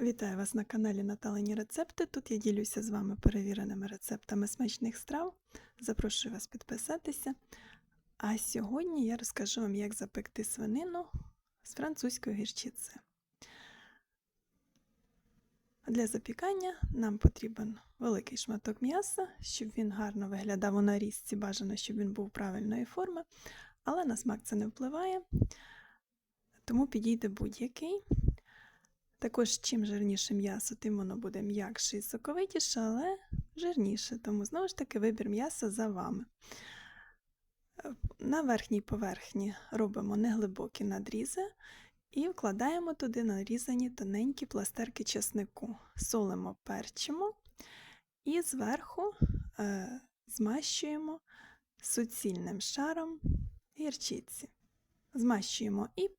Вітаю вас на каналі Наталені Рецепти. Тут я ділюся з вами перевіреними рецептами смачних страв. Запрошую вас підписатися. А сьогодні я розкажу вам, як запекти свинину з французької гірчиці. Для запікання нам потрібен великий шматок м'яса, щоб він гарно виглядав у нарізці. Бажано, щоб він був правильної форми, але на смак це не впливає, тому підійде будь-який. Також, чим жирніше м'ясо, тим воно буде м'якше і соковитіше, але жирніше. Тому, знову ж таки, вибір м'яса за вами. На верхній поверхні робимо неглибокі надрізи і вкладаємо туди нарізані тоненькі пластерки чеснику. Солимо, перчимо і зверху е, змащуємо суцільним шаром гірчиці. Змащуємо і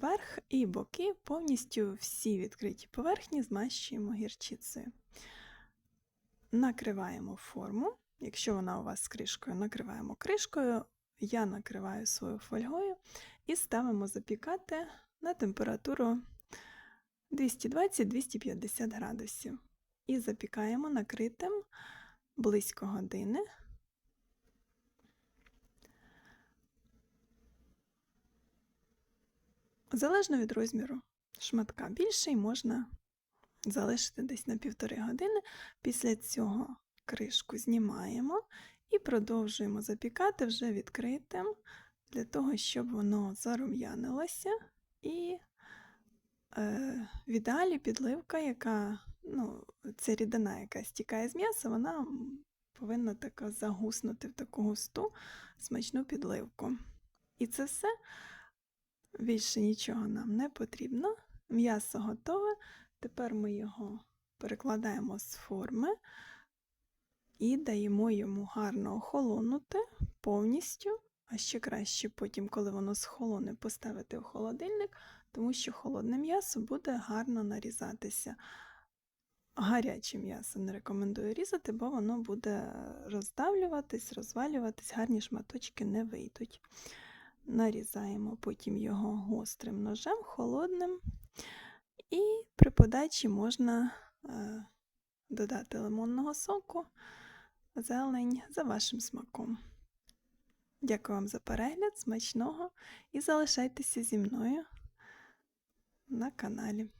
верх і боки, повністю всі відкриті поверхні змащуємо гірчицею. Накриваємо форму. Якщо вона у вас з кришкою, накриваємо кришкою. Я накриваю свою фольгою і ставимо запікати на температуру 220-250 градусів. І запікаємо накритим близько години. Залежно від розміру шматка більший можна залишити десь на півтори години. Після цього кришку знімаємо і продовжуємо запікати вже відкритим, для того, щоб воно зарум'янилося. І е, в ідеалі підливка, яка, ну, ця рідина, яка стікає з м'яса, вона повинна така загуснути в таку густу смачну підливку. І це все. Більше нічого нам не потрібно. М'ясо готове. Тепер ми його перекладаємо з форми і даємо йому гарно охолонути повністю, а ще краще потім, коли воно схолоне, поставити в холодильник, тому що холодне м'ясо буде гарно нарізатися. Гаряче м'ясо не рекомендую різати, бо воно буде роздавлюватись, розвалюватись, гарні шматочки не вийдуть нарізаємо потім його гострим ножем, холодним, і при подачі можна е, додати лимонного соку, зелень за вашим смаком. Дякую вам за перегляд, смачного і залишайтеся зі мною на каналі.